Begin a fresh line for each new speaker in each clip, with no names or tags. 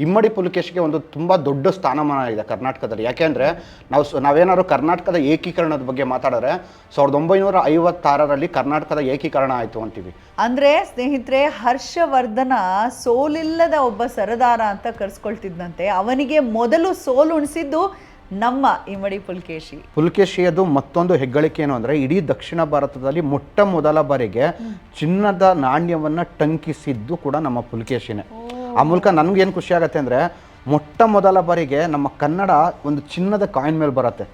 ಇಮ್ಮಡಿ ಪುಲಕೇಶಿಗೆ ಒಂದು ತುಂಬ ದೊಡ್ಡ ಸ್ಥಾನಮಾನ ಇದೆ ಕರ್ನಾಟಕದಲ್ಲಿ. ಯಾಕೆಂದರೆ ನಾವು ಸ- ನಾವೇನಾದ್ರು ಕರ್ನಾಟಕದ ಏಕೀಕರಣದ ಬಗ್ಗೆ ಮಾತಾಡಿದ್ರೆ ಸಾವಿರದ ಒಂಬೈನೂರ ಐವತ್ತಾರರಲ್ಲಿ ಕರ್ನಾಟಕದ ಏಕೀಕರಣ ಆಯಿತು ಅಂತೀವಿ.
ಅಂದರೆ ಸ್ನೇಹಿತರೆ ಹರ್ಷವರ್ಧನ ಸೋಲಿಲ್ಲದ ಒಬ್ಬ ಸರದಾರ ಅಂತ ಕರೆಸ್ಕೊಳ್ತಿದ್ದಂತೆ ಅವನಿಗೆ ಮೊದಲು ಸೋಲುಣಿಸಿದ್ದು ನಮ್ಮ ಇಮ್ಮಡಿ ಪುಲ್ಕೇಶಿ.
ಪುಲಕೇಶಿಯದು ಮತ್ತೊಂದು ಹೆಗ್ಗಳಿಕೆ ಏನು ಅಂದರೆ ಇಡೀ ದಕ್ಷಿಣ ಭಾರತದಲ್ಲಿ ಮೊಟ್ಟ ಮೊದಲ ಬಾರಿಗೆ ಚಿನ್ನದ ನಾಣ್ಯವನ್ನು ಟಂಕಿಸಿದ್ದು ಕೂಡ ನಮ್ಮ ಪುಲಕೇಶಿನೇ. ಆ ಮೂಲಕ ನನ್ಗೇನು ಖುಷಿ ಆಗುತ್ತೆ ಅಂದರೆ ಮೊಟ್ಟ ಮೊದಲ ಬಾರಿಗೆ ನಮ್ಮ ಕನ್ನಡ ಒಂದು ಚಿನ್ನದ ಕಾಯಿನ್ ಮೇಲೆ ಬರುತ್ತೆ.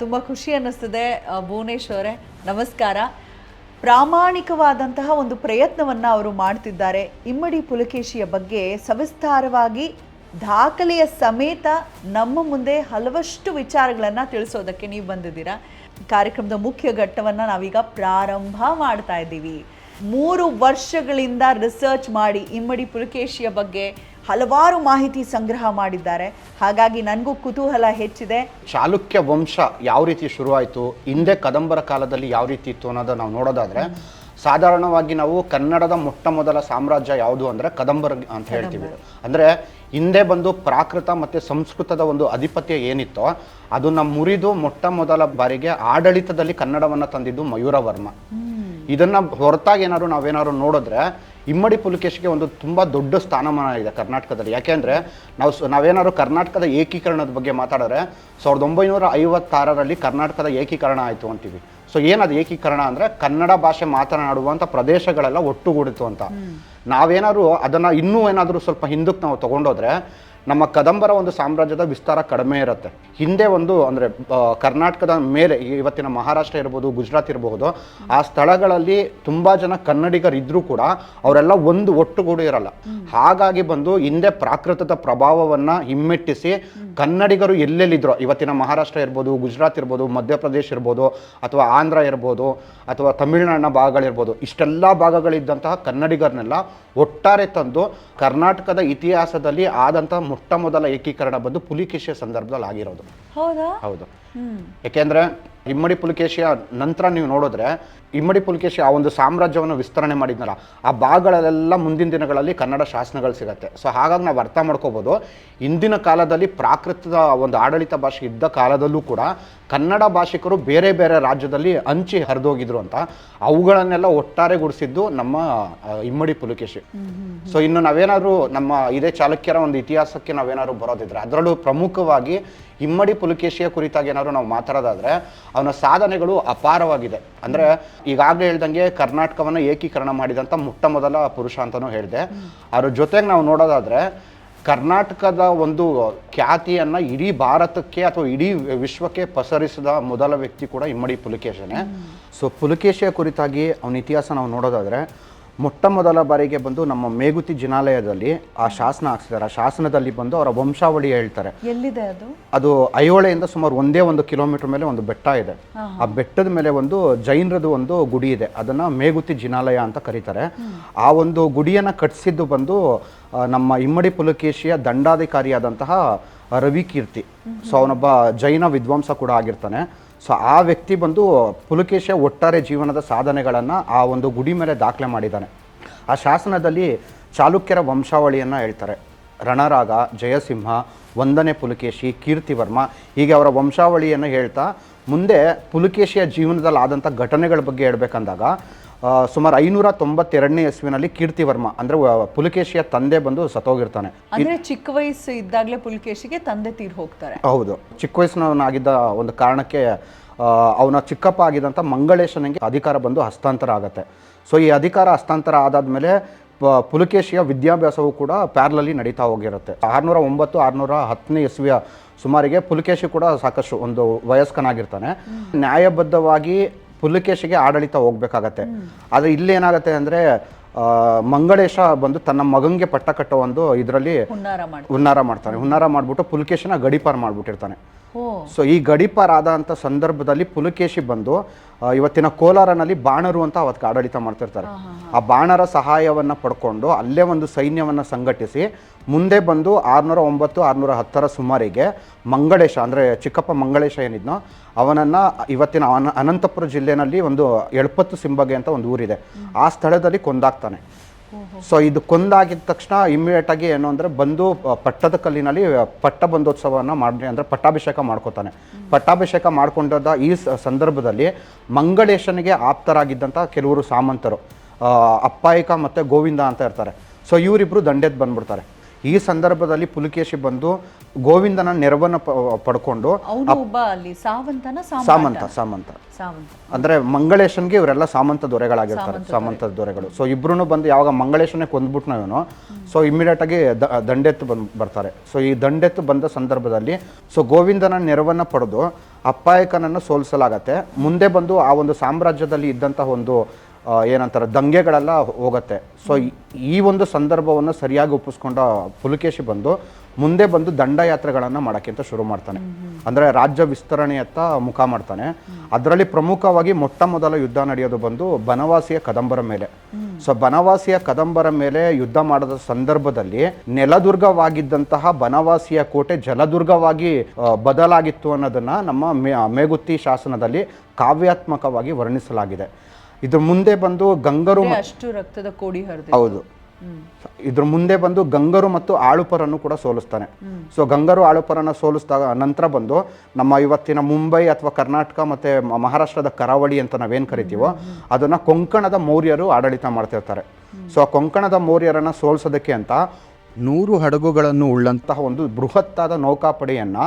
ತುಂಬ ಖುಷಿ ಅನ್ನಿಸ್ತದೆ ಭುವನೇಶ್ವರೇ ನಮಸ್ಕಾರ. ಪ್ರಾಮಾಣಿಕವಾದಂತಹ ಒಂದು ಪ್ರಯತ್ನವನ್ನು ಅವರು ಮಾಡ್ತಿದ್ದಾರೆ. ಇಮ್ಮಡಿ ಪುಲಕೇಶಿಯ ಬಗ್ಗೆ ಸವಿಸ್ತಾರವಾಗಿ ದಾಖಲೆಯ ಸಮೇತ ನಮ್ಮ ಮುಂದೆ ಹಲವಷ್ಟು ವಿಚಾರಗಳನ್ನು ತಿಳಿಸೋದಕ್ಕೆ ನೀವು ಬಂದಿದ್ದೀರಾ? ಕಾರ್ಯಕ್ರಮದ ಮುಖ್ಯ ಘಟ್ಟವನ್ನು ನಾವೀಗ ಪ್ರಾರಂಭ ಮಾಡ್ತಾ ಇದ್ದೀವಿ. ಮೂರು ವರ್ಷಗಳಿಂದ ರಿಸರ್ಚ್ ಮಾಡಿ ಇಮ್ಮಡಿ ಪುಲಕೇಶಿಯ ಬಗ್ಗೆ ಹಲವಾರು ಮಾಹಿತಿ ಸಂಗ್ರಹ ಮಾಡಿದ್ದಾರೆ. ಹಾಗಾಗಿ ನನಗೂ ಕುತೂಹಲ ಹೆಚ್ಚಿದೆ.
ಚಾಲುಕ್ಯ ವಂಶ ಯಾವ ರೀತಿ ಶುರುವಾಯಿತು ಹಿಂದೆ ಕದಂಬರ ಕಾಲದಲ್ಲಿ ಯಾವ ರೀತಿ ಇತ್ತು ಅನ್ನೋದು ನಾವು ನೋಡೋದಾದ್ರೆ ಸಾಧಾರಣವಾಗಿ ನಾವು ಕನ್ನಡದ ಮೊಟ್ಟ ಮೊದಲ ಸಾಮ್ರಾಜ್ಯ ಯಾವುದು ಅಂದ್ರೆ ಕದಂಬರ ಅಂತ ಹೇಳ್ತೀವಿ. ಅಂದ್ರೆ ಹಿಂದೆ ಬಂದು ಪ್ರಾಕೃತ ಮತ್ತು ಸಂಸ್ಕೃತದ ಒಂದು ಅಧಿಪತ್ಯ ಏನಿತ್ತೋ ಅದನ್ನು ಮುರಿದು ಮೊಟ್ಟ ಮೊದಲ ಬಾರಿಗೆ ಆಡಳಿತದಲ್ಲಿ ಕನ್ನಡವನ್ನು ತಂದಿದ್ದು ಮಯೂರವರ್ಮ. ಇದನ್ನು ಹೊರತಾಗಿ ಏನಾದ್ರು ನಾವೇನಾದ್ರು ನೋಡಿದ್ರೆ ಇಮ್ಮಡಿ ಪುಲಕೇಶಿಗೆ ಒಂದು ತುಂಬ ದೊಡ್ಡ ಸ್ಥಾನಮಾನ ಇದೆ ಕರ್ನಾಟಕದಲ್ಲಿ. ಯಾಕೆಂದರೆ ನಾವು ಸ- ನಾವೇನಾದ್ರು ಕರ್ನಾಟಕದ ಏಕೀಕರಣದ ಬಗ್ಗೆ ಮಾತಾಡಿದ್ರೆ ಸಾವಿರದ ಒಂಬೈನೂರ ಐವತ್ತಾರರಲ್ಲಿ ಕರ್ನಾಟಕದ ಏಕೀಕರಣ ಆಯಿತು ಅಂತೀವಿ. ಸೊ ಏನದು ಏಕೀಕರಣ ಅಂದರೆ ಕನ್ನಡ ಭಾಷೆ ಮಾತನಾಡುವಂಥ ಪ್ರದೇಶಗಳೆಲ್ಲ ಒಟ್ಟುಗೂಡಿತು ಅಂತ. ನಾವೇನಾದ್ರು ಅದನ್ನ ಇನ್ನೂ ಏನಾದರೂ ಸ್ವಲ್ಪ ಹಿಂದಕ್ಕೆ ನಾವು ತಗೊಂಡೋದ್ರೆ ನಮ್ಮ ಕದಂಬರ ಒಂದು ಸಾಮ್ರಾಜ್ಯದ ವಿಸ್ತಾರ ಕಡಿಮೆ ಇರುತ್ತೆ. ಹಿಂದೆ ಒಂದು ಅಂದರೆ ಕರ್ನಾಟಕದ ಮೇಲೆ ಇವತ್ತಿನ ಮಹಾರಾಷ್ಟ್ರ ಇರ್ಬೋದು, ಗುಜರಾತ್ ಇರಬಹುದು ಆ ಸ್ಥಳಗಳಲ್ಲಿ ತುಂಬ ಜನ ಕನ್ನಡಿಗರಿದ್ದರೂ ಕೂಡ ಅವರೆಲ್ಲ ಒಂದು ಒಟ್ಟುಗೂಡು ಇರಲ್ಲ. ಹಾಗಾಗಿ ಬಂದು ಹಿಂದೆ ಪ್ರಾಕೃತದ ಪ್ರಭಾವವನ್ನು ಹಿಮ್ಮೆಟ್ಟಿಸಿ ಕನ್ನಡಿಗರು ಎಲ್ಲೆಲ್ಲಿದ್ರು, ಇವತ್ತಿನ ಮಹಾರಾಷ್ಟ್ರ ಇರ್ಬೋದು, ಗುಜರಾತ್ ಇರ್ಬೋದು, ಮಧ್ಯಪ್ರದೇಶ ಇರ್ಬೋದು, ಅಥವಾ ಆಂಧ್ರ ಇರ್ಬೋದು, ಅಥವಾ ತಮಿಳುನಾಡಿನ ಭಾಗಗಳಿರ್ಬೋದು, ಇಷ್ಟೆಲ್ಲ ಭಾಗಗಳಿದ್ದಂತಹ ಕನ್ನಡಿಗರನ್ನೆಲ್ಲ ಒಟ್ಟಾರೆ ತಂದು ಕರ್ನಾಟಕದ ಇತಿಹಾಸದಲ್ಲಿ ಆದಂತಹ ಮೊಟ್ಟ ಮೊದಲ ಏಕೀಕರಣ ಬಂದು ಪುಲಿಕೇಶಿಯ ಸಂದರ್ಭದಲ್ಲಿ ಆಗಿರೋದು.
ಹೌದಾ?
ಹೌದು. ಯಾಕೆಂದ್ರೆ ಇಮ್ಮಡಿ ಪುಲಕೇಶಿಯ ನಂತರ ನೀವು ನೋಡಿದ್ರೆ ಇಮ್ಮಡಿ ಪುಲಕೇಶಿ ಆ ಒಂದು ಸಾಮ್ರಾಜ್ಯವನ್ನು ವಿಸ್ತರಣೆ ಮಾಡಿದ್ನಲ್ಲ, ಆ ಭಾಗಗಳಲ್ಲೆಲ್ಲ ಮುಂದಿನ ದಿನಗಳಲ್ಲಿ ಕನ್ನಡ ಶಾಸನಗಳು ಸಿಗತ್ತೆ. ಸೊ ಹಾಗಾಗಿ ನಾವು ಅರ್ಥ ಮಾಡ್ಕೋಬೋದು, ಇಂದಿನ ಕಾಲದಲ್ಲಿ ಪ್ರಾಕೃತದ ಒಂದು ಆಡಳಿತ ಭಾಷೆ ಇದ್ದ ಕಾಲದಲ್ಲೂ ಕೂಡ ಕನ್ನಡ ಭಾಷಿಕರು ಬೇರೆ ಬೇರೆ ರಾಜ್ಯದಲ್ಲಿ ಹಂಚಿ ಹರಿದೋಗಿದ್ರು ಅಂತ ಅವುಗಳನ್ನೆಲ್ಲ ಒಟ್ಟಾರೆಗೊಳಿಸಿದ್ದು ನಮ್ಮ ಇಮ್ಮಡಿ ಪುಲಕೇಶಿ. ಸೊ ಇನ್ನು ನಾವೇನಾದ್ರೂ ನಮ್ಮ ಇದೇ ಚಾಲುಕ್ಯರ ಒಂದು ಇತಿಹಾಸಕ್ಕೆ ನಾವೇನಾದ್ರು ಬರೋದಿದ್ರೆ, ಅದರಲ್ಲೂ ಪ್ರಮುಖವಾಗಿ ಇಮ್ಮಡಿ ಪುಲಕೇಶಿಯ ಕುರಿತಾಗಿ ಏನಾದರೂ ನಾವು ಮಾತಾಡೋದಾದರೆ ಅವನ ಸಾಧನೆಗಳು ಅಪಾರವಾಗಿದೆ. ಅಂದರೆ ಈಗಾಗಲೇ ಹೇಳ್ದಂಗೆ ಕರ್ನಾಟಕವನ್ನು ಏಕೀಕರಣ ಮಾಡಿದಂಥ ಮೊಟ್ಟ ಮೊದಲ ಪುರುಷ ಅಂತಲೂ ಹೇಳಿದೆ. ಅದ್ರ ಜೊತೆಗೆ ನಾವು ನೋಡೋದಾದರೆ ಕರ್ನಾಟಕದ ಒಂದು ಖ್ಯಾತಿಯನ್ನು ಇಡೀ ಭಾರತಕ್ಕೆ ಅಥವಾ ಇಡೀ ವಿಶ್ವಕ್ಕೆ ಪಸರಿಸಿದ ಮೊದಲ ವ್ಯಕ್ತಿ ಕೂಡ ಇಮ್ಮಡಿ ಪುಲಕೇಶನೇ. ಸೊ ಪುಲಕೇಶಿಯ ಕುರಿತಾಗಿ ಅವನ ಇತಿಹಾಸ ನಾವು ನೋಡೋದಾದ್ರೆ ಮೊಟ್ಟ ಮೊದಲ ಬಾರಿಗೆ ಬಂದು ನಮ್ಮ ಮೇಗುತಿ ಜಿನಾಲಯದಲ್ಲಿ ಆ ಶಾಸನ ಹಾಕ್ಸಿದ್ದಾರೆ. ಆ ಶಾಸನದಲ್ಲಿ ಬಂದು ಅವರ ವಂಶಾವಳಿ ಹೇಳ್ತಾರೆ.
ಎಲ್ಲಿದೆ ಅದು?
ಅದು ಐಹೊಳೆಯಿಂದ ಸುಮಾರು ಒಂದೇ ಒಂದು ಕಿಲೋಮೀಟರ್ ಮೇಲೆ ಒಂದು ಬೆಟ್ಟ ಇದೆ. ಆ ಬೆಟ್ಟದ ಮೇಲೆ ಒಂದು ಜೈನರದು ಒಂದು ಗುಡಿ ಇದೆ. ಅದನ್ನ ಮೇಗುತಿ ಜಿನಾಲಯ ಅಂತ ಕರೀತಾರೆ. ಆ ಒಂದು ಗುಡಿಯನ್ನ ಕಟ್ಟಿಸಿದ್ದು ಬಂದು ನಮ್ಮ ಇಮ್ಮಡಿ ಪುಲಕೇಶಿಯ ದಂಡಾಧಿಕಾರಿಯಾದಂತಹ ರವಿ ಕೀರ್ತಿ ಸೊ ಅವನೊಬ್ಬ ಜೈನ ವಿದ್ವಾಂಸ ಕೂಡ ಆಗಿರ್ತಾನೆ. ಸೊ ಆ ವ್ಯಕ್ತಿ ಬಂದು ಪುಲಕೇಶ ಒಟ್ಟಾರೆ ಜೀವನದ ಸಾಧನೆಗಳನ್ನು ಆ ಒಂದು ಗುಡಿ ಮೇಲೆ ದಾಖಲೆ ಮಾಡಿದ್ದಾನೆ. ಆ ಶಾಸನದಲ್ಲಿ ಚಾಲುಕ್ಯರ ವಂಶಾವಳಿಯನ್ನು ಹೇಳ್ತಾರೆ. ರಣರಾಗ, ಜಯಸಿಂಹ ಒಂದನೇ ಪುಲಕೇಶಿ, ಕೀರ್ತಿವರ್ಮ, ಹೀಗೆ ಅವರ ವಂಶಾವಳಿಯನ್ನು ಹೇಳ್ತಾ ಮುಂದೆ ಪುಲಕೇಶಿಯ ಜೀವನದಲ್ಲಿ ಆದಂಥ ಘಟನೆಗಳ ಬಗ್ಗೆ ಹೇಳ್ಬೇಕಂದಾಗ ಸುಮಾರು ಐನೂರ ತೊಂಬತ್ತೆರಡನೇ ಇಸ್ವಿನಲ್ಲಿ ಕೀರ್ತಿವರ್ಮ ಅಂದ್ರೆ ಪುಲಕೇಶಿಯ ತಂದೆ ಬಂದು ಸತ್ತೋಗಿರ್ತಾನೆ.
ಅಂದ್ರೆ ಚಿಕ್ಕ ವಯಸ್ಸು ಇದ್ದಾಗಲೇ ಪುಲಕೇಶಿಗೆ ತಂದೆ ತೀರ್ ಹೋಗ್ತಾರೆ.
ಹೌದು. ಚಿಕ್ಕ ವಯಸ್ಸಿನವನಾಗಿದ್ದ ಒಂದು ಕಾರಣಕ್ಕೆ ಅವನ ಚಿಕ್ಕಪ್ಪ ಆಗಿದ್ದಂಥ ಮಂಗಳೇಶನಿಗೆ ಅಧಿಕಾರ ಬಂದು ಹಸ್ತಾಂತರ ಆಗುತ್ತೆ. ಸೊ ಈ ಅಧಿಕಾರ ಹಸ್ತಾಂತರ ಆದಾದ್ಮೇಲೆ ಪುಲಕೇಶಿಯ ವಿದ್ಯಾಭ್ಯಾಸವು ಕೂಡ ಪ್ಯಾರ್ಲಲ್ಲಿ ನಡೀತಾ ಹೋಗಿರುತ್ತೆ. ಆರುನೂರ ಒಂಬತ್ತು ಆರುನೂರ ಹತ್ತನೇ ಇಸ್ವಿಯ ಸುಮಾರಿಗೆ ಪುಲಕೇಶಿ ಕೂಡ ಸಾಕಷ್ಟು ಒಂದು ವಯಸ್ಕನಾಗಿರ್ತಾನೆ. ನ್ಯಾಯಬದ್ಧವಾಗಿ ಪುಲಕೇಶಿಗೆ ಆಡಳಿತ ಹೋಗ್ಬೇಕಾಗತ್ತೆ. ಆದರೆ ಇಲ್ಲಿ ಏನಾಗುತ್ತೆ ಅಂದರೆ ಮಂಗಳೇಶ ಬಂದು ತನ್ನ ಮಗಂಗೆ ಪಟ್ಟ ಕಟ್ಟೋ ಒಂದು ಇದರಲ್ಲಿ
ಹುನ್ನಾರ ಮಾಡಿ
ಹುನ್ನಾರ ಮಾಡ್ತಾನೆ. ಹುನ್ನಾರ ಮಾಡ್ಬಿಟ್ಟು ಪುಲ್ಕೇಶನ ಗಡಿಪಾರ ಮಾಡ್ಬಿಟ್ಟಿರ್ತಾನೆ. ಸೊ ಈ ಗಡಿಪಾರ ಆದಂಥ ಸಂದರ್ಭದಲ್ಲಿ ಪುಲಕೇಶಿ ಬಂದು ಇವತ್ತಿನ ಕೋಲಾರನಲ್ಲಿ ಬಾಣರು ಅಂತ ಅವತ್ತು ಆಡಳಿತ ಮಾಡ್ತಿರ್ತಾರೆ. ಆ ಬಾಣರ ಸಹಾಯವನ್ನ ಪಡ್ಕೊಂಡು ಅಲ್ಲೇ ಒಂದು ಸೈನ್ಯವನ್ನ ಸಂಘಟಿಸಿ ಮುಂದೆ ಬಂದು ಆರುನೂರ ಒಂಬತ್ತು ಆರುನೂರ ಹತ್ತರ ಸುಮಾರಿಗೆ ಮಂಗಳೇಶ ಅಂದರೆ ಚಿಕ್ಕಪ್ಪ ಮಂಗಳೇಶ ಏನಿದ್ನೋ ಅವನನ್ನು ಇವತ್ತಿನ ಅನ- ಅನಂತಪುರ ಜಿಲ್ಲೆನಲ್ಲಿ ಒಂದು ಎಳ್ಪತ್ತು ಸಿಂಬಗೆ ಅಂತ ಒಂದು ಊರಿದೆ. ಆ ಸ್ಥಳದಲ್ಲಿ ಕೊಂದಾಗ್ತಾನೆ. ಸೊ ಇದು ಕೊಂದಾಗಿದ್ದ ತಕ್ಷಣ ಇಮಿಡಿಯೇಟ್ ಆಗಿ ಏನು ಅಂದರೆ ಬಂದು ಪಟ್ಟದ ಕಲ್ಲಿನಲ್ಲಿ ಪಟ್ಟಬಂಧೋತ್ಸವವನ್ನು ಮಾಡಿ ಅಂದ್ರೆ ಪಟ್ಟಾಭಿಷೇಕ ಮಾಡ್ಕೋತಾನೆ. ಪಟ್ಟಾಭಿಷೇಕ ಮಾಡ್ಕೊಂಡದ ಈ ಸಂದರ್ಭದಲ್ಲಿ ಮಂಗಳೇಶನಿಗೆ ಆಪ್ತರಾಗಿದ್ದಂಥ ಕೆಲವರು ಸಾಮಂತರು. ಅಪ್ಪಾಯಿಕ ಮತ್ತೆ ಗೋವಿಂದ ಅಂತ ಇರ್ತಾರೆ. ಸೊ ಇವರಿಬ್ಬರು ದಂಡೆದ್ ಬಂದ್ಬಿಡ್ತಾರೆ. ಈ ಸಂದರ್ಭದಲ್ಲಿ ಪುಲಿಕೇಶಿ ಬಂದು ಗೋವಿಂದನ ನೆರವನ್ನು ಪಡ್ಕೊಂಡು
ಸಾವಂತನ ಸಾಮಂತ.
ಸಾಮಂತ ಅಂದ್ರೆ ಮಂಗಳೇಶನ್ಗೆ ಇವರೆಲ್ಲ ಸಾಮಂತ ದೊರೆಗಳಾಗಿರ್ತಾರೆ ಸಾಮಂತ ದೊರೆಗಳು. ಸೊ ಇಬ್ರು ಬಂದು ಯಾವಾಗ ಮಂಗಳೇಶನೇ ಕೊಂದ್ಬಿಟ್ನ ಇವನು ಸೊ ಇಮಿಡಿಯೇಟ್ ಆಗಿ ದಂಡೆತ್ತು ಬಂದ್ ಬರ್ತಾರೆ. ಸೊ ಈ ದಂಡೆತ್ತು ಬಂದ ಸಂದರ್ಭದಲ್ಲಿ ಸೊ ಗೋವಿಂದನ ನೆರವನ್ನ ಪಡೆದು ಅಪ್ಪಾಯಕನನ್ನು ಸೋಲಿಸಲಾಗತ್ತೆ. ಮುಂದೆ ಬಂದು ಆ ಒಂದು ಸಾಮ್ರಾಜ್ಯದಲ್ಲಿ ಇದ್ದಂತಹ ಒಂದು ಏನಂತಾರೆ ದಂಗೆಗಳೆಲ್ಲ ಹೋಗುತ್ತೆ. ಸೊ ಈ ಒಂದು ಸಂದರ್ಭವನ್ನು ಸರಿಯಾಗಿ ಒಪ್ಪಿಸ್ಕೊಂಡ ಪುಲಕೇಶಿ ಬಂದು ಮುಂದೆ ಬಂದು ದಂಡಯಾತ್ರೆಗಳನ್ನು ಮಾಡೋಕ್ಕಿಂತ ಶುರು ಮಾಡ್ತಾನೆ. ಅಂದರೆ ರಾಜ್ಯ ವಿಸ್ತರಣೆಯತ್ತ ಮುಖ ಮಾಡ್ತಾನೆ. ಅದರಲ್ಲಿ ಪ್ರಮುಖವಾಗಿ ಮೊಟ್ಟ ಮೊದಲ ಯುದ್ಧ ನಡೆಯೋದು ಬಂದು ಬನವಾಸಿಯ ಕದಂಬರ ಮೇಲೆ. ಸೊ ಬನವಾಸಿಯ ಕದಂಬರ ಮೇಲೆ ಯುದ್ಧ ಮಾಡಿದ ಸಂದರ್ಭದಲ್ಲಿ ನೆಲದುರ್ಗವಾಗಿದ್ದಂತಹ ಬನವಾಸಿಯ ಕೋಟೆ ಜಲದುರ್ಗವಾಗಿ ಬದಲಾಗಿತ್ತು ಅನ್ನೋದನ್ನ ನಮ್ಮ ಮೇ ಮೇಗುತ್ತಿ ಶಾಸನದಲ್ಲಿ ಕಾವ್ಯಾತ್ಮಕವಾಗಿ ವರ್ಣಿಸಲಾಗಿದೆ. ಇದ್ರ ಮುಂದೆ ಬಂದು ಗಂಗರು
ಅಷ್ಟು ರಕ್ತದ ಕೋಡಿ ಹರಿದು
ಹೌದು. ಇದ್ರ ಮುಂದೆ ಬಂದು ಗಂಗರು ಮತ್ತು ಆಳುಪರನ್ನು ಕೂಡ ಸೋಲಿಸ್ತಾನೆ. ಸೊ ಗಂಗರು ಆಳುಪರನ್ನ ಸೋಲಿಸಿದಾಗ ನಂತರ ಬಂದು ನಮ್ಮ ಇವತ್ತಿನ ಮುಂಬೈ ಅಥವಾ ಕರ್ನಾಟಕ ಮತ್ತೆ ಮ- ಮಹಾರಾಷ್ಟ್ರದ ಕರಾವಳಿ ಅಂತ ನಾವೇನು ಕರಿತೀವೋ ಅದನ್ನ ಕೊಂಕಣದ ಮೌರ್ಯರು ಆಡಳಿತ ಮಾಡ್ತಿರ್ತಾರೆ. ಸೊ ಆ ಕೊಂಕಣದ ಮೌರ್ಯರನ್ನ ಸೋಲಿಸೋದಕ್ಕೆ ಅಂತ ನೂರು ಹಡಗುಗಳನ್ನು ಉಳ್ಳಂತಹ ಒಂದು ಬೃಹತ್ತಾದ ನೌಕಾಪಡೆಯನ್ನ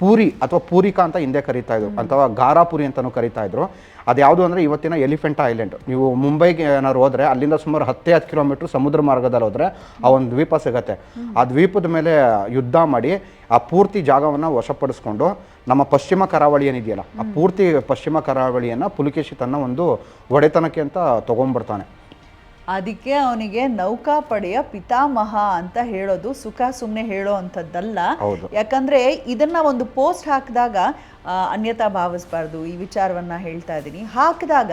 ಪೂರಿ ಅಥವಾ ಪೂರಿಕಾ ಅಂತ ಹಿಂದೆ ಕರೀತಾ ಇದ್ರು ಅಥವಾ ಗಾರಾಪುರಿ ಅಂತಾನೂ ಕರೀತಾ ಇದ್ರು. ಅದ್ಯಾವುದು ಅಂದ್ರೆ ಇವತ್ತಿನ ಎಲಿಫೆಂಟ್ ಐಲ್ಯಾಂಡ್. ನೀವು ಮುಂಬೈಗೆ ಏನಾದ್ರು ಹೋದ್ರೆ ಅಲ್ಲಿಂದ ಸುಮಾರು ಹತ್ತೇ ಹತ್ತು ಕಿಲೋಮೀಟರ್ ಸಮುದ್ರ ಮಾರ್ಗದಲ್ಲಿ ಹೋದರೆ ಆ ಒಂದು ದ್ವೀಪ ಸಿಗತ್ತೆ. ಆ ದ್ವೀಪದ ಮೇಲೆ ಯುದ್ಧ ಮಾಡಿ ಆ ಪೂರ್ತಿ ಜಾಗವನ್ನ ವಶಪಡಿಸ್ಕೊಂಡು ನಮ್ಮ ಪಶ್ಚಿಮ ಕರಾವಳಿ ಏನಿದೆಯಲ್ಲ ಆ ಪೂರ್ತಿ ಪಶ್ಚಿಮ ಕರಾವಳಿಯನ್ನ ಪುಲಿಕೇಶಿ ತನ್ನ ಒಂದು ಒಡೆತನಕ್ಕೆ ಅಂತ ತಗೊಂಡ್ಬರ್ತಾನೆ
ಅದಕ್ಕೆ ಅವನಿಗೆ ನೌಕಾಪಡೆಯ ಪಿತಾಮಹ ಅಂತ ಹೇಳೋದು ಸುಖ ಸುಮ್ಮನೆ ಹೇಳೋ ಅಂಥದ್ದಲ್ಲ. ಯಾಕಂದ್ರೆ ಇದನ್ನ ಒಂದು ಪೋಸ್ಟ್ ಹಾಕಿದಾಗ ಅನ್ಯತಾ ಭಾವಿಸ್ಬಾರ್ದು ಈ ವಿಚಾರವನ್ನ ಹೇಳ್ತಾ ಇದ್ದೀನಿ ಹಾಕಿದಾಗ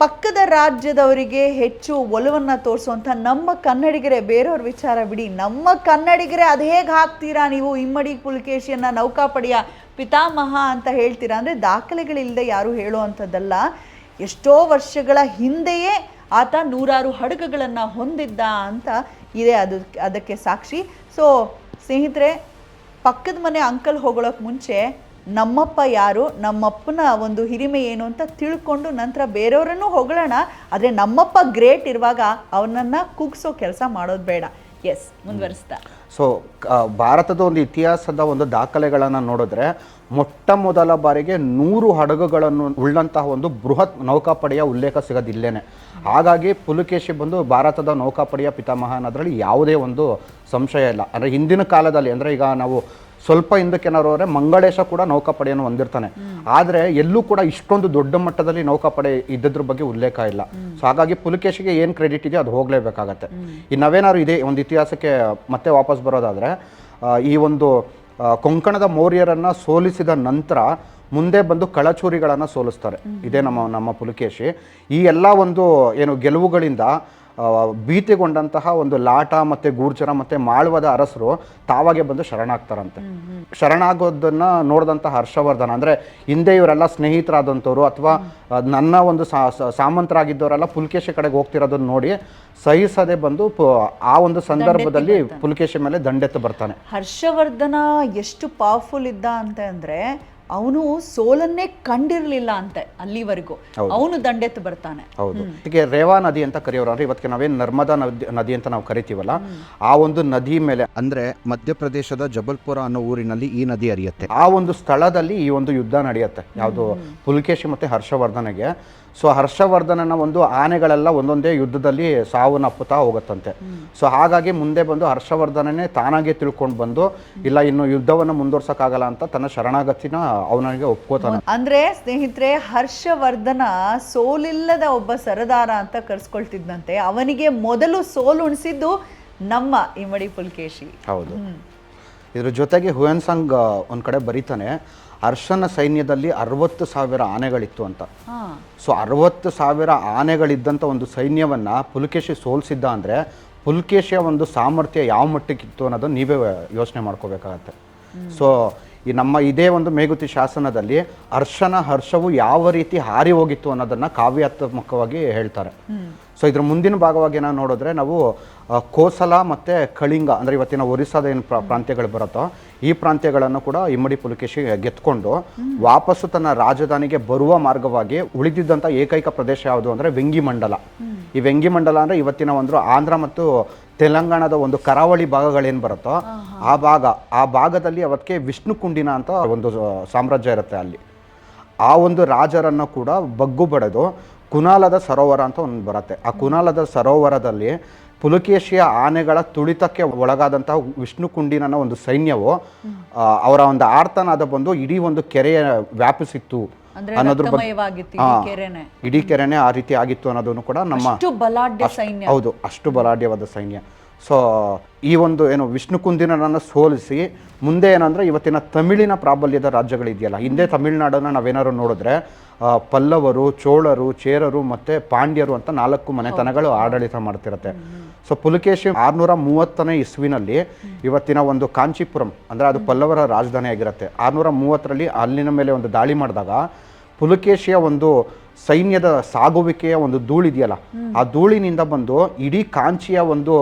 ಪಕ್ಕದ ರಾಜ್ಯದವರಿಗೆ ಹೆಚ್ಚು ಒಲವನ್ನ ತೋರಿಸುವಂತ ನಮ್ಮ ಕನ್ನಡಿಗರೇ ಬೇರೆಯವ್ರ ವಿಚಾರ ಬಿಡಿ. ನಮ್ಮ ಕನ್ನಡಿಗರೇ ಅದು ಹೇಗೆ ಹಾಕ್ತೀರಾ ನೀವು? ಇಮ್ಮಡಿ ಪುಲಕೇಶಿಯನ್ನ ನೌಕಾಪಡೆಯ ಪಿತಾಮಹ ಅಂತ ಹೇಳ್ತೀರಾ? ಅಂದ್ರೆ ದಾಖಲೆಗಳಿಲ್ಲದೆ ಯಾರು ಹೇಳುವಂಥದ್ದಲ್ಲ ಎಷ್ಟೋ ವರ್ಷಗಳ ಹಿಂದೆಯೇ ಆತ ನೂರಾರು ಹಡಗುಗಳನ್ನು ಹೊಂದಿದ್ದ ಅಂತ ಇದೆ ಅದು ಅದಕ್ಕೆ ಸಾಕ್ಷಿ. ಸೊ ಸ್ನೇಹಿತರೆ, ಪಕ್ಕದ ಮನೆ ಅಂಕಲ್ ಹೊಗಳೋಕೆ ಮುಂಚೆ ನಮ್ಮಪ್ಪ ಯಾರು, ನಮ್ಮಪ್ಪನ ಒಂದು ಹಿರಿಮೆ ಏನು ಅಂತ ತಿಳ್ಕೊಂಡು ನಂತರ ಬೇರೆಯವರನ್ನು ಹೊಗಳೋಣ. ಆದರೆ ನಮ್ಮಪ್ಪ ಗ್ರೇಟ್ ಇರುವಾಗ ಅವನನ್ನು ಕುಗ್ಸೋ ಕೆಲಸ ಮಾಡೋದು ಬೇಡ. ಎಸ್ ಮುಂದುವರಿಸ್ತಾ.
ಸೊ ಭಾರತದ ಒಂದು ಇತಿಹಾಸದ ಒಂದು ದಾಖಲೆಗಳನ್ನು ನೋಡಿದ್ರೆ ಮೊಟ್ಟ ಮೊದಲ ಬಾರಿಗೆ ನೂರು ಹಡಗುಗಳನ್ನು ಉಳ್ಳಂತಹ ಒಂದು ಬೃಹತ್ ನೌಕಾಪಡೆಯ ಉಲ್ಲೇಖ ಸಿಗೋದು ಇಲ್ಲೇನೆ ಹಾಗಾಗಿ ಪುಲಕೇಶಿ ಬಂದು ಭಾರತದ ನೌಕಾಪಡೆಯ ಪಿತಾಮಹ ಅನ್ನೋದ್ರಲ್ಲಿ ಯಾವುದೇ ಒಂದು ಸಂಶಯ ಇಲ್ಲ. ಅಂದರೆ ಹಿಂದಿನ ಕಾಲದಲ್ಲಿ ಅಂದರೆ ಈಗ ನಾವು ಸ್ವಲ್ಪ ಹಿಂದಕ್ಕೆ ಏನಾದ್ರು ಹೋದ್ರೆ ಮಂಗಳೇಶ ಕೂಡ ನೌಕಾಪಡೆಯನ್ನು ಹೊಂದಿರ್ತಾನೆ. ಆದರೆ ಎಲ್ಲೂ ಕೂಡ ಇಷ್ಟೊಂದು ದೊಡ್ಡ ಮಟ್ಟದಲ್ಲಿ ನೌಕಾಪಡೆ ಇದ್ದದ್ರ ಬಗ್ಗೆ ಉಲ್ಲೇಖ ಇಲ್ಲ. ಸೊ ಹಾಗಾಗಿ ಪುಲಕೇಶಿಗೆ ಏನು ಕ್ರೆಡಿಟ್ ಇದೆಯೋ ಅದು ಹೋಗಲೇಬೇಕಾಗತ್ತೆ. ಈ ನಾವೇನಾದ್ರು ಇದೆ ಒಂದು ಇತಿಹಾಸಕ್ಕೆ ಮತ್ತೆ ವಾಪಸ್ ಬರೋದಾದರೆ ಈ ಒಂದು ಕೊಂಕಣದ ಮೌರ್ಯರನ್ನು ಸೋಲಿಸಿದ ನಂತರ ಮುಂದೆ ಬಂದು ಕಳಚೂರಿಗಳನ್ನು ಸೋಲಿಸ್ತಾರೆ. ಇದೇ ನಮ್ಮ ನಮ್ಮ ಪುಲಕೇಶಿ. ಈ ಎಲ್ಲ ಒಂದು ಏನು ಗೆಲುವುಗಳಿಂದ ಭೀತಿಗೊಂಡಂತಹ ಒಂದು ಲಾಟ ಮತ್ತೆ ಗೂರ್ಜರ ಮತ್ತೆ ಮಾಳ್ವದ ಅರಸರು ತಾವಾಗೆ ಬಂದು ಶರಣಾಗ್ತಾರಂತೆ. ಶರಣಾಗೋದನ್ನ ನೋಡಿದಂತಹ ಹರ್ಷವರ್ಧನ ಅಂದ್ರೆ ಹಿಂದೆ ಇವರೆಲ್ಲ ಸ್ನೇಹಿತರಾದಂಥವ್ರು ಅಥವಾ ನನ್ನ ಒಂದು ಸಾಮಂತರಾಗಿದ್ದವರೆಲ್ಲ ಪುಲ್ಕೇಶಿ ಕಡೆಗೆ ಹೋಗ್ತಿರೋದನ್ನ ನೋಡಿ ಸಹಿಸದೆ ಬಂದು ಆ ಒಂದು ಸಂದರ್ಭದಲ್ಲಿ ಪುಲ್ಕೇಶಿ ಮೇಲೆ ದಂಡೆತ್ತು ಬರ್ತಾನೆ.
ಹರ್ಷವರ್ಧನ ಎಷ್ಟು ಪವರ್ಫುಲ್ ಇದ್ದ ಅಂತ ಅಂದ್ರೆ ಅವನು ಸೋಲನ್ನೇ ಕಂಡಿರಲಿಲ್ಲ ಅಂತೆ ಅಲ್ಲಿವರೆಗೂ. ಅವನು ದಂಡೆತ್ತು ಬರ್ತಾನೆ.
ಹೌದು. ಹೀಗೆ ರೇವಾ ನದಿ ಅಂತ ಕರೆಯೋರು. ಅಂದ್ರೆ ಇವತ್ತಿಗೆ ನಾವೇನು ನರ್ಮದಾ ನದಿ ನದಿ ಅಂತ ನಾವು ಕರಿತೀವಲ್ಲ ಆ ಒಂದು ನದಿ ಮೇಲೆ ಅಂದ್ರೆ ಮಧ್ಯಪ್ರದೇಶದ ಜಬಲ್ಪುರ ಅನ್ನೋ ಊರಿನಲ್ಲಿ ಈ ನದಿ ಹರಿಯುತ್ತೆ. ಆ ಒಂದು ಸ್ಥಳದಲ್ಲಿ ಈ ಒಂದು ಯುದ್ಧ ನಡೆಯುತ್ತೆ. ಯಾವುದು ಪುಲಕೇಶಿ ಮತ್ತೆ ಹರ್ಷವರ್ಧನೆಗೆ. ಸೊ ಹರ್ಷವರ್ಧನನ ಒಂದು ಆನೆಗಳೆಲ್ಲ ಒಂದೊಂದೇ ಯುದ್ಧದಲ್ಲಿ ಸಾವನ್ನಪ್ಪುತ್ತಾ ಹೋಗುತ್ತಂತೆ. ಸೊ ಹಾಗಾಗಿ ಮುಂದೆ ಬಂದು ಹರ್ಷವರ್ಧನನೇ ತಾನಾಗೆ ತಿಳ್ಕೊಂಡು ಬಂದು ಇಲ್ಲ ಇನ್ನು ಯುದ್ಧವನ್ನು ಮುಂದುವರ್ಸಕ್ಕಾಗಲ್ಲ ಅಂತ ತನ್ನ ಶರಣಾಗತಿನ ಅವನಿಗೆ ಒಪ್ಕೋತಾನೆ.
ಅಂದ್ರೆ ಸ್ನೇಹಿತರೆ ಹರ್ಷವರ್ಧನ ಸೋಲಿಲ್ಲದ ಒಬ್ಬ ಸರದಾರ ಅಂತ ಕರ್ಸ್ಕೊಳ್ತಿದ್ದಂತೆ ಅವನಿಗೆ ಮೊದಲು ಸೋಲು ಉಣಿಸಿದ್ದು ನಮ್ಮ ಇಮ್ಮಡಿ ಪುಲ್ಕೇಶಿ.
ಹೌದು. ಇದ್ರ ಜೊತೆಗೆ ಹುಯನ್ಸಂಗ್ ಒಂದು ಕಡೆ ಬರೀತಾನೆ. ಅರ್ಶನ ಸೈನ್ಯದಲ್ಲಿ ಅರವತ್ತು ಸಾವಿರ ಆನೆಗಳಿತ್ತು ಅಂತ. ಸೊ ಅರವತ್ತು ಸಾವಿರ ಆನೆಗಳಿದ್ದಂಥ ಒಂದು ಸೈನ್ಯವನ್ನು ಪುಲಕೇಶಿ ಸೋಲಿಸಿದ್ದ ಅಂದರೆ ಪುಲಕೇಶಿಯ ಒಂದು ಸಾಮರ್ಥ್ಯ ಯಾವ ಮಟ್ಟಕ್ಕಿತ್ತು ಅನ್ನೋದನ್ನು ನೀವೇ ಯೋಚನೆ ಮಾಡ್ಕೋಬೇಕಾಗತ್ತೆ. ಸೊ ಈ ನಮ್ಮ ಇದೇ ಒಂದು ಮೇಗುತಿ ಶಾಸನದಲ್ಲಿ ಅರ್ಶನ ಹರ್ಷವು ಯಾವ ರೀತಿ ಹಾರಿ ಹೋಗಿತ್ತು ಅನ್ನೋದನ್ನು ಕಾವ್ಯಾತ್ಮಕವಾಗಿ ಹೇಳ್ತಾರೆ. ಸೊ ಇದ್ರ ಮುಂದಿನ ಭಾಗವಾಗಿ ನಾವು ನೋಡಿದ್ರೆ ನಾವು ಕೋಸಲ ಮತ್ತು ಕಳಿಂಗ, ಅಂದರೆ ಇವತ್ತಿನ ಒರಿಸ್ಸಾದ ಏನು ಪ್ರಾ- ಪ್ರಾಂತ್ಯಗಳು ಬರುತ್ತೋ, ಈ ಪ್ರಾಂತ್ಯಗಳನ್ನು ಕೂಡ ಇಮ್ಮಡಿ ಪುಲಕೇಶಿ ಗೆದ್ಕೊಂಡು ವಾಪಸ್ಸು ತನ್ನ ರಾಜಧಾನಿಗೆ ಬರುವ ಮಾರ್ಗವಾಗಿ ಉಳಿದಿದ್ದಂಥ ಏಕೈಕ ಪ್ರದೇಶ ಯಾವುದು ಅಂದರೆ ವೆಂಗಿಮಂಡಲ ಈ ವೆಂಗಿಮಂಡಲ ಅಂದರೆ ಇವತ್ತಿನ ಒಂದು ಆಂಧ್ರ ಮತ್ತು ತೆಲಂಗಾಣದ ಒಂದು ಕರಾವಳಿ ಭಾಗಗಳೇನು ಬರುತ್ತೋ, ಆ ಭಾಗ, ಆ ಭಾಗದಲ್ಲಿ ಅವತ್ತಿಗೆ ವಿಷ್ಣು ಕುಂಡಿನ ಅಂತ ಒಂದು ಸಾಮ್ರಾಜ್ಯ ಇರುತ್ತೆ ಅಲ್ಲಿ. ಆ ಒಂದು ರಾಜರನ್ನು ಕೂಡ ಬಗ್ಗು ಬಡಿದು ಕುನಾಲದ ಸರೋವರ ಅಂತ ಒಂದು ಬರುತ್ತೆ. ಆ ಕುನಾಲದ ಸರೋವರದಲ್ಲಿ ಪುಲಕೇಶಿಯ ಆನೆಗಳ ತುಳಿತಕ್ಕೆ ಒಳಗಾದಂತಹ ವಿಷ್ಣು ಕುಂಡಿನ ಒಂದು ಸೈನ್ಯವು ಅವರ ಒಂದು ಆರ್ತನಾದ ಬಂದು ಇಡೀ ಒಂದು ಕೆರೆಯ ವ್ಯಾಪಿಸಿತ್ತು ಅನ್ನೋದ್ರ ಬಗ್ಗೆ ಇಡೀ ಕೆರೆನೇ. ಆ ರೀತಿ ಆಗಿತ್ತು ಅನ್ನೋದನ್ನು ಕೂಡ ನಮ್ಮ
ಬಲಾಢ್ಯ ಸೈನ್ಯ.
ಹೌದು ಅಷ್ಟು ಬಲಾಢ್ಯವಾದ ಸೈನ್ಯ. ಸೊ ಈ ಒಂದು ಏನು ವಿಷ್ಣು ಕುಂದಿನರನ್ನು ಸೋಲಿಸಿ ಮುಂದೆ ಏನಂದರೆ ಇವತ್ತಿನ ತಮಿಳಿನ ಪ್ರಾಬಲ್ಯದ ರಾಜ್ಯಗಳಿದೆಯಲ್ಲ ಹಿಂದೆ ತಮಿಳುನಾಡನ್ನು ನಾವೇನಾದ್ರು ನೋಡಿದ್ರೆ ಪಲ್ಲವರು ಚೋಳರು ಚೇರರು ಮತ್ತು ಪಾಂಡ್ಯರು ಅಂತ ನಾಲ್ಕು ಮನೆತನಗಳು ಆಡಳಿತ ಮಾಡ್ತಿರತ್ತೆ. ಸೊ ಪುಲಕೇಶಿ ಆರುನೂರ ಮೂವತ್ತನೇ ಇಸ್ವಿನಲ್ಲಿ ಇವತ್ತಿನ ಒಂದು ಕಾಂಚೀಪುರಂ ಅಂದರೆ ಅದು ಪಲ್ಲವರ ರಾಜಧಾನಿ ಆಗಿರುತ್ತೆ ಆರುನೂರ ಮೂವತ್ತರಲ್ಲಿ ಅಲ್ಲಿನ ಮೇಲೆ ಒಂದು ದಾಳಿ ಮಾಡಿದಾಗ ಪುಲಕೇಶಿಯ ಒಂದು ಸೈನ್ಯದ ಸಾಗುವಿಕೆಯ ಒಂದು ಧೂಳಿದೆಯಲ್ಲ ಆ ಧೂಳಿನಿಂದ ಬಂದು ಇಡೀ ಕಾಂಚಿಯ ಒಂದು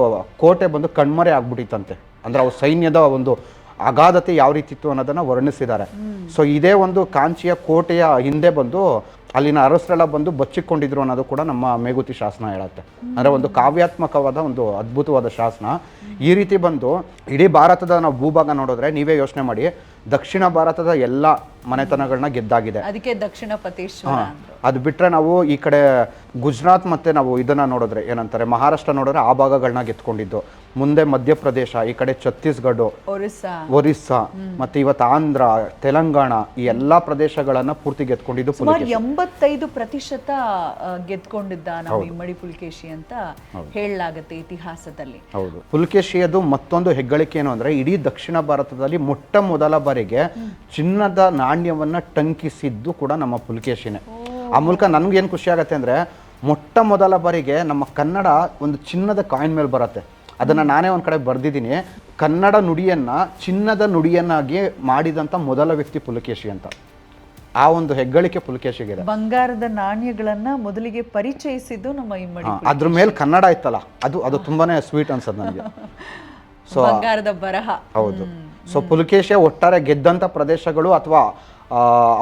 ಕೋಟೆ ಬಂದು ಕಣ್ಮರೆ ಆಗ್ಬಿಟ್ಟಿತ್ತಂತೆ. ಅಂದ್ರೆ ಅವ್ರ ಸೈನ್ಯದ ಒಂದು ಅಗಾಧತೆ ಯಾವ ರೀತಿ ಇತ್ತು ಅನ್ನೋದನ್ನ ವರ್ಣಿಸಿದ್ದಾರೆ. ಸೊ ಇದೇ ಒಂದು ಕಾಂಚಿಯ ಕೋಟೆಯ ಹಿಂದೆ ಬಂದು ಅಲ್ಲಿನ ಅರಸರೆಲ್ಲ ಬಂದು ಬಚ್ಚಿಕೊಂಡಿದ್ರು ಅನ್ನೋದು ಕೂಡ ನಮ್ಮ ಮೇಗುತಿ ಶಾಸನ ಹೇಳುತ್ತೆ. ಅಂದ್ರೆ ಒಂದು ಕಾವ್ಯಾತ್ಮಕವಾದ ಒಂದು ಅದ್ಭುತವಾದ ಶಾಸನ. ಈ ರೀತಿ ಬಂದು ಇಡೀ ಭಾರತದ ನಾವು ಭೂಭಾಗ ನೋಡಿದ್ರೆ ನೀವೇ ಯೋಚನೆ ಮಾಡಿ ದಕ್ಷಿಣ ಭಾರತದ ಎಲ್ಲ ಮನೆತನಗಳನ್ನ ಗೆದ್ದಾಗಿದೆ.
ಅದಕ್ಕೆ ದಕ್ಷಿಣ
ಅದು ಬಿಟ್ಟರೆ ನಾವು ಈ ಕಡೆ ಗುಜರಾತ್ ಮತ್ತೆ ನಾವು ಇದನ್ನ ನೋಡಿದ್ರೆ ಏನಂತಾರೆ ಮಹಾರಾಷ್ಟ್ರ ನೋಡಿದ್ರೆ ಆ ಭಾಗಗಳನ್ನ ಗೆತ್ಕೊಂಡಿದ್ದು. ಮುಂದೆ ಮಧ್ಯಪ್ರದೇಶ ಈ ಕಡೆ ಛತ್ತೀಸ್ಗಢ
ಒರಿಸ್ಸಾ.
ಒರಿಸ್ಸಾ ಮತ್ತೆ ಇವತ್ತು ಆಂಧ್ರ ತೆಲಂಗಾಣ ಈ ಎಲ್ಲಾ ಪ್ರದೇಶಗಳನ್ನ ಪೂರ್ತಿ ಗೆದ್ಕೊಂಡಿದ್ದು
ಸುಮಾರು ಎಂಬತ್ತೈದು ಪ್ರತಿಶತ ಗೆದ್ಕೊಂಡಿದ್ದ ನಾವು ಇಮ್ಮಡಿ ಪುಲ್ಕೇಶಿ ಅಂತ ಹೇಳಲಾಗುತ್ತೆ ಇತಿಹಾಸದಲ್ಲಿ.
ಹೌದು. ಪುಲಕೇಶಿಯದು ಮತ್ತೊಂದು ಹೆಗ್ಗಳಿಕೆ ಏನು ಅಂದ್ರೆ ಇಡೀ ದಕ್ಷಿಣ ಭಾರತದಲ್ಲಿ ಮೊಟ್ಟ ಮೊದಲ ಬಾರಿಗೆ ಚಿನ್ನದ ನಾಣ್ಯವನ್ನ ಟಂಕಿಸಿದ್ದು ಕೂಡ ನಮ್ಮ ಪುಲಕೇಶಿನೇ. ಆ ಮೂಲಕ ನನ್ಗೇನು ಖುಷಿ ಆಗುತ್ತೆ ಅಂದರೆ ಮೊಟ್ಟ ಮೊದಲ ಬಾರಿಗೆ ನಮ್ಮ ಕನ್ನಡ ಒಂದು ಚಿನ್ನದ ಕಾಯಿನ್ ಮೇಲೆ ಬರುತ್ತೆ. ಅದನ್ನು ನಾನೇ ಒಂದು ಕಡೆ ಬರೆದಿದ್ದೀನಿ. ಕನ್ನಡ ನುಡಿಯನ್ನು ಚಿನ್ನದ ನುಡಿಯನ್ನಾಗಿ ಮಾಡಿದಂಥ ಮೊದಲ ವ್ಯಕ್ತಿ ಪುಲಕೇಶಿ ಅಂತ. ಆ ಒಂದು ಹೆಗ್ಗಳಿಕೆ ಪುಲಕೇಶಿಗಿದೆ.
ಬಂಗಾರದ ನಾಣ್ಯಗಳನ್ನ ಮೊದಲಿಗೆ ಪರಿಚಯಿಸಿದ್ದು ನಮ್ಮ ಇಮ್ಮಡಿ
ಅದ್ರ ಮೇಲೆ ಕನ್ನಡ ಇತ್ತಲ್ಲ ಅದು ಅದು ತುಂಬಾನೇ ಸ್ವೀಟ್ ಅನ್ಸದ್ ನನಗೆ. ಸೊ
ಬಂಗಾರದ ಬರಹ.
ಹೌದು. ಸೊ ಪುಲಕೇಶಿಯ ಒಟ್ಟಾರೆ ಗೆದ್ದಂಥ ಪ್ರದೇಶಗಳು ಅಥವಾ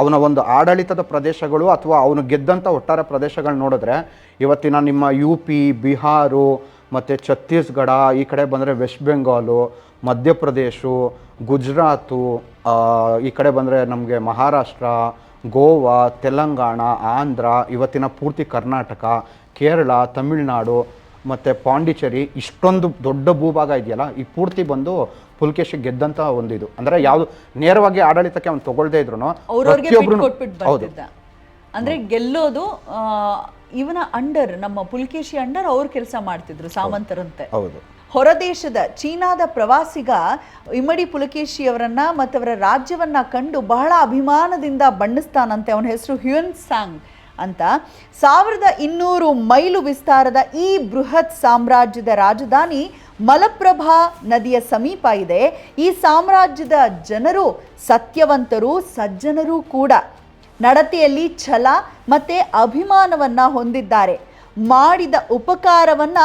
ಅವನ ಒಂದು ಆಡಳಿತದ ಪ್ರದೇಶಗಳು ಅಥವಾ ಅವನು ಗೆದ್ದಂಥ ಒಟ್ಟಾರೆ ಪ್ರದೇಶಗಳು ನೋಡಿದ್ರೆ ಇವತ್ತಿನ ನಿಮ್ಮ ಯು ಪಿ ಬಿಹಾರು, ಮತ್ತು ಛತ್ತೀಸ್ಗಢ, ಈ ಕಡೆ ಬಂದರೆ ವೆಸ್ಟ್ ಬೆಂಗಾಲು ಮಧ್ಯಪ್ರದೇಶ, ಗುಜರಾತು ಈ ಕಡೆ ಬಂದರೆ ನಮಗೆ ಮಹಾರಾಷ್ಟ್ರ, ಗೋವಾ, ತೆಲಂಗಾಣ, ಆಂಧ್ರ, ಇವತ್ತಿನ ಪೂರ್ತಿ ಕರ್ನಾಟಕ, ಕೇರಳ, ತಮಿಳುನಾಡು, ಮತ್ತು ಪಾಂಡಿಚೇರಿ, ಇಷ್ಟೊಂದು ದೊಡ್ಡ ಭೂಭಾಗ ಇದೆಯಲ್ಲ, ಈ ಪೂರ್ತಿ ಬಂದು ಪುಲ್ಕೇಶಿ ಗೆದ್ದಂತ ಒಂದು ಇದು ಅಂದ್ರೆ ಯಾವ್ದು ನೇರವಾಗಿ ಆಡಳಿತಕ್ಕೆ ಅವ್ನು ತಗೊಳ್ದೇ ಇದ್ರು ಹೌದು.
ಅಂದ್ರೆ ಗೆಲ್ಲೋದು ಇವನ ಅಂಡರ್ ನಮ್ಮ ಪುಲ್ಕೇಶಿ ಅಂಡರ್ ಅವ್ರು ಕೆಲಸ ಮಾಡ್ತಿದ್ರು ಸಾಮಂತರಂತೆ.
ಹೌದು.
ಹೊರದೇಶದ ಚೀನಾದ ಪ್ರವಾಸಿಗ ಇಮ್ಮಡಿ ಪುಲಕೇಶಿ ಅವರನ್ನ ಮತ್ತು ಅವರ ರಾಜ್ಯವನ್ನ ಕಂಡು ಬಹಳ ಅಭಿಮಾನದಿಂದ ಬಣ್ಣಿಸ್ತಾನಂತೆ. ಅವನ ಹೆಸರು ಹ್ಯೂನ್ ಸಾಂಗ್. ಅಂತ. ಸಾವಿರದ ಇನ್ನೂರು ಮೈಲು ವಿಸ್ತಾರದ ಈ ಬೃಹತ್ ಸಾಮ್ರಾಜ್ಯದ ರಾಜಧಾನಿ ಮಲಪ್ರಭಾ ನದಿಯ ಸಮೀಪ ಇದೆ. ಈ ಸಾಮ್ರಾಜ್ಯದ ಜನರು ಸತ್ಯವಂತರು, ಸಜ್ಜನರು ಕೂಡ. ನಡತೆಯಲ್ಲಿ ಛಲ ಮತ್ತೆ ಅಭಿಮಾನವನ್ನು ಹೊಂದಿದ್ದಾರೆ. ಮಾಡಿದ ಉಪಕಾರವನ್ನ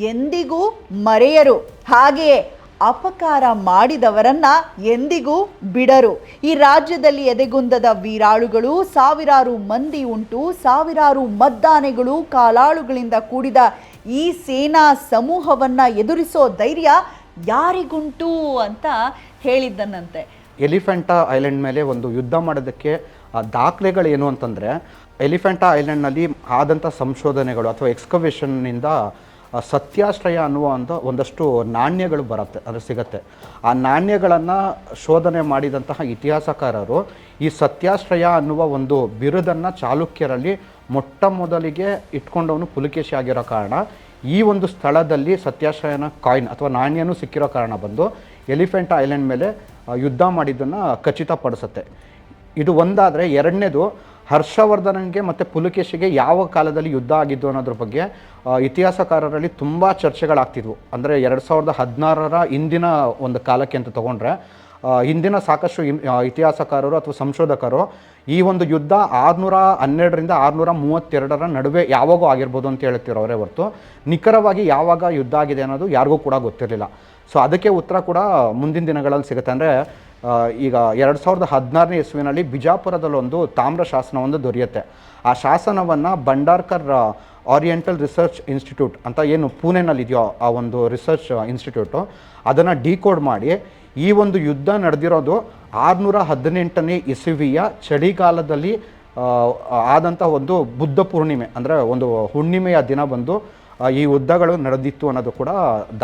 ಎಂದಿಗೂ ಮರೆಯರು. ಹಾಗೆಯೇ ಅಪಕಾರ ಮಾಡಿದವರನ್ನ ಎಂದಿಗೂ ಬಿಡರು. ಈ ರಾಜ್ಯದಲ್ಲಿ ಎದೆಗುಂದದ ವೀರಾಳುಗಳು, ಸಾವಿರಾರು ಮಂದಿ ಉಂಟು, ಸಾವಿರಾರು ಮದ್ದಾನೆಗಳು, ಕಾಲಾಳುಗಳಿಂದ ಕೂಡಿದ ಈ ಸೇನಾ ಸಮೂಹವನ್ನ ಎದುರಿಸೋ ಧೈರ್ಯ ಯಾರಿಗುಂಟು ಅಂತ ಹೇಳಿದ್ದನಂತೆ.
ಎಲಿಫೆಂಟಾ ಐಲ್ಯಾಂಡ್ ಮೇಲೆ ಒಂದು ಯುದ್ಧ ಮಾಡೋದಕ್ಕೆ ದಾಖಲೆಗಳೇನು ಅಂತಂದರೆ, ಎಲಿಫೆಂಟಾ ಐಲ್ಯಾಂಡ್ನಲ್ಲಿ ಆದಂಥ ಸಂಶೋಧನೆಗಳು ಅಥವಾ ಎಕ್ಸ್ಕವೇಷನ್ನಿಂದ ಸತ್ಯಾಶ್ರಯ ಅನ್ನುವ ಒಂದು ಒಂದಷ್ಟು ನಾಣ್ಯಗಳು ಬರುತ್ತೆ ಅದು ಸಿಗತ್ತೆ. ಆ ನಾಣ್ಯಗಳನ್ನು ಶೋಧನೆ ಮಾಡಿದಂತಹ ಇತಿಹಾಸಕಾರರು ಈ ಸತ್ಯಾಶ್ರಯ ಅನ್ನುವ ಒಂದು ಬಿರುದನ್ನು ಚಾಲುಕ್ಯರಲ್ಲಿ ಮೊಟ್ಟ ಮೊದಲಿಗೆ ಇಟ್ಕೊಂಡವನು ಪುಲಿಕೇಶಿ ಆಗಿರೋ ಕಾರಣ, ಈ ಒಂದು ಸ್ಥಳದಲ್ಲಿ ಸತ್ಯಾಶ್ರಯನ ಕಾಯಿನ್ ಅಥವಾ ನಾಣ್ಯನೂ ಸಿಕ್ಕಿರೋ ಕಾರಣ ಬಂದು ಎಲಿಫೆಂಟ್ ಐಲ್ಯಾಂಡ್ ಮೇಲೆ ಯುದ್ಧ ಮಾಡಿದ್ದನ್ನು ಖಚಿತಪಡಿಸುತ್ತೆ. ಇದು ಒಂದಾದರೆ ಎರಡನೇದು ಹರ್ಷವರ್ಧನನ್ಗೆ ಮತ್ತು ಪುಲಕೇಶಿಗೆ ಯಾವ ಕಾಲದಲ್ಲಿ ಯುದ್ಧ ಆಗಿದ್ದು ಅನ್ನೋದ್ರ ಬಗ್ಗೆ ಇತಿಹಾಸಕಾರರಲ್ಲಿ ತುಂಬ ಚರ್ಚೆಗಳಾಗ್ತಿದ್ವು. ಅಂದರೆ ಎರಡು ಸಾವಿರದ ಹದಿನಾರರ ಹಿಂದಿನ ಒಂದು ಕಾಲಕ್ಕೆ ಅಂತ ತಗೊಂಡ್ರೆ ಹಿಂದಿನ ಸಾಕಷ್ಟು ಇತಿಹಾಸಕಾರರು ಅಥವಾ ಸಂಶೋಧಕರು ಈ ಒಂದು ಯುದ್ಧ ಆರುನೂರ ಹನ್ನೆರಡರಿಂದ ಆರುನೂರ ಮೂವತ್ತೆರಡರ ನಡುವೆ ಯಾವಾಗೂ ಆಗಿರ್ಬೋದು ಅಂತ ಹೇಳ್ತಿರೋರೇ ಹೊರತು, ನಿಖರವಾಗಿ ಯಾವಾಗ ಯುದ್ಧ ಆಗಿದೆ ಅನ್ನೋದು ಯಾರಿಗೂ ಕೂಡ ಗೊತ್ತಿರಲಿಲ್ಲ. ಸೊ, ಅದಕ್ಕೆ ಉತ್ತರ ಕೂಡ ಮುಂದಿನ ದಿನಗಳಲ್ಲಿ ಸಿಗುತ್ತೆ. ಅಂದರೆ ಈಗ ಎರಡು ಸಾವಿರದ ಹದಿನಾರನೇ ಇಸುವಿನಲ್ಲಿ ಬಿಜಾಪುರದಲ್ಲೊಂದು ತಾಮ್ರ ಶಾಸನವೊಂದು ದೊರೆಯುತ್ತೆ. ಆ ಶಾಸನವನ್ನು ಭಂಡಾರ್ಕರ್ ಆರಿಯೆಂಟಲ್ ರಿಸರ್ಚ್ ಇನ್ಸ್ಟಿಟ್ಯೂಟ್ ಅಂತ ಏನು ಪುಣೆನಲ್ಲಿದೆಯೋ ಆ ಒಂದು ರಿಸರ್ಚ್ ಇನ್ಸ್ಟಿಟ್ಯೂಟು ಅದನ್ನು ಡಿಕೋಡ್ ಮಾಡಿ ಈ ಒಂದು ಯುದ್ಧ ನಡೆದಿರೋದು ಆರುನೂರ ಹದಿನೆಂಟನೇ ಇಸವಿಯ ಚಳಿಗಾಲದಲ್ಲಿ ಆದಂಥ ಒಂದು ಬುದ್ಧ ಪೂರ್ಣಿಮೆ, ಅಂದರೆ ಒಂದು ಹುಣ್ಣಿಮೆಯ ದಿನ ಬಂದು ಈ ಯುದ್ಧಗಳು ನಡೆದಿತ್ತು ಅನ್ನೋದು ಕೂಡ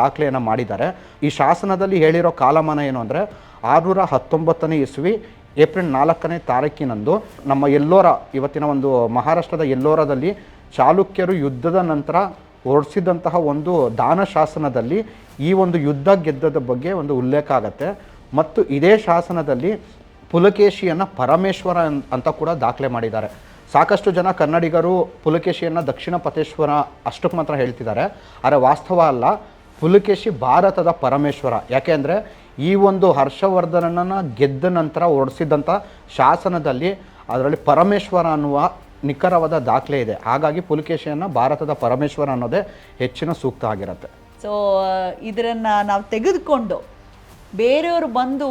ದಾಖಲೆಯನ್ನು ಮಾಡಿದ್ದಾರೆ. ಈ ಶಾಸನದಲ್ಲಿ ಹೇಳಿರೋ ಕಾಲಮಾನ ಏನು ಅಂದರೆ, ಆರುನೂರ ಹತ್ತೊಂಬತ್ತನೇ ಇಸ್ವಿ, ಏಪ್ರಿಲ್ ನಾಲ್ಕನೇ ತಾರೀಕಿನಂದು ನಮ್ಮ ಎಲ್ಲೋರ, ಇವತ್ತಿನ ಒಂದು ಮಹಾರಾಷ್ಟ್ರದ ಎಲ್ಲೋರದಲ್ಲಿ ಚಾಲುಕ್ಯರು ಯುದ್ಧದ ನಂತರ ಹೊರಡಿಸಿದಂತಹ ಒಂದು ದಾನ ಶಾಸನದಲ್ಲಿ ಈ ಒಂದು ಯುದ್ಧ ಗೆದ್ದದ ಬಗ್ಗೆ ಒಂದು ಉಲ್ಲೇಖ ಆಗುತ್ತೆ. ಮತ್ತು ಇದೇ ಶಾಸನದಲ್ಲಿ ಪುಲಕೇಶಿಯನ್ನು ಪರಮೇಶ್ವರ ಅಂತ ಕೂಡ ದಾಖಲೆ ಮಾಡಿದ್ದಾರೆ. ಸಾಕಷ್ಟು ಜನ ಕನ್ನಡಿಗರು ಪುಲಕೇಶಿಯನ್ನು ದಕ್ಷಿಣ ಪತೇಶ್ವರ ಅಷ್ಟಕ್ಕೆ ಮಾತ್ರ ಹೇಳ್ತಿದ್ದಾರೆ. ಆದರೆ ವಾಸ್ತವ ಅಲ್ಲ, ಪುಲಕೇಶಿ ಭಾರತದ ಪರಮೇಶ್ವರ. ಯಾಕೆಂದರೆ ಈ ಒಂದು ಹರ್ಷವರ್ಧನನ ಗೆದ್ದ ನಂತರ ಹೊರಡಿಸಿದ್ದಂಥ ಶಾಸನದಲ್ಲಿ ಅದರಲ್ಲಿ ಪರಮೇಶ್ವರ ಅನ್ನುವ ನಿಖರವಾದ ದಾಖಲೆ ಇದೆ. ಹಾಗಾಗಿ ಪುಲಕೇಶಿಯನ್ನು ಭಾರತದ ಪರಮೇಶ್ವರ ಅನ್ನೋದೇ ಹೆಚ್ಚಿನ ಸೂಕ್ತ ಆಗಿರುತ್ತೆ.
ಸೊ ಇದರನ್ನು ನಾವು ತೆಗೆದುಕೊಂಡು ಬೇರೆಯವರು ಬಂದು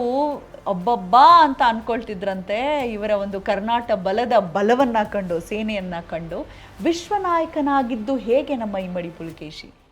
ಒಬ್ಬಬ್ಬಾ ಅಂತ ಅನ್ಕೊಳ್ತಿದ್ರಂತೆ ಇವರ ಒಂದು ಕರ್ನಾಟ ಬಲದ ಬಲವನ್ನ ಕಂಡು, ಸೇನೆಯನ್ನ ಕಂಡು. ವಿಶ್ವನಾಯಕನಾಗಿದ್ದು ಹೇಗೆ ನಮ್ಮ ಇಮ್ಮಡಿ ಪುಲಕೇಶಿ?